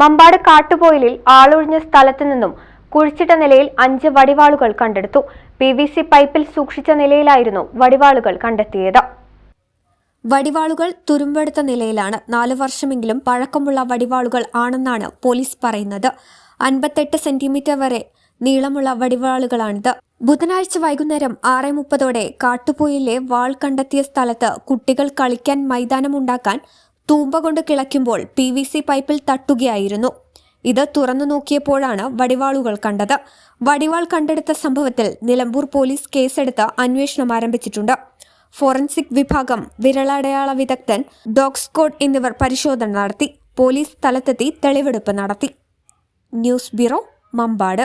മമ്പാട് കാട്ടുപോയിലിൽ ആളൊഴിഞ്ഞ സ്ഥലത്തു നിന്നും കുഴിച്ചിട്ട നിലയിൽ അഞ്ച് വടിവാളുകൾ കണ്ടെടുത്തു. പി വി സി പൈപ്പിൽ സൂക്ഷിച്ച നിലയിലായിരുന്നു വടിവാളുകൾ കണ്ടെത്തിയത്. വടിവാളുകൾ തുരുമ്പെടുത്ത നിലയിലാണ് നാലു വർഷമെങ്കിലും പഴക്കമുള്ള വടിവാളുകൾ ആണെന്നാണ് പോലീസ് പറയുന്നത്. അൻപത്തെട്ട് സെന്റിമീറ്റർ വരെ നീളമുള്ള വടിവാളുകളാണിത്. ബുധനാഴ്ച വൈകുന്നേരം ആറ് മുപ്പതോടെ കാട്ടുപോയിലെ വാൾ കണ്ടെത്തിയ സ്ഥലത്ത് കുട്ടികൾ കളിക്കാൻ മൈതാനമുണ്ടാക്കാൻ തൂമ്പ കൊണ്ട് കിളയ്ക്കുമ്പോൾ പി വി സി പൈപ്പിൽ തട്ടുകയായിരുന്നു. ഇത് തുറന്നു നോക്കിയപ്പോഴാണ് വടിവാളുകൾ കണ്ടത്. വടിവാൾ കണ്ടെടുത്ത സംഭവത്തിൽ നിലമ്പൂർ പോലീസ് കേസെടുത്ത് അന്വേഷണം ആരംഭിച്ചിട്ടുണ്ട്. ഫോറൻസിക് വിഭാഗം വിരളടയാള വിദഗ്ധൻ ഡോഗ്സ്കോഡ് എന്നിവർ പരിശോധന നടത്തി പോലീസ് സ്ഥലത്തെത്തി തെളിവെടുപ്പ് നടത്തി. News bureau Mambad.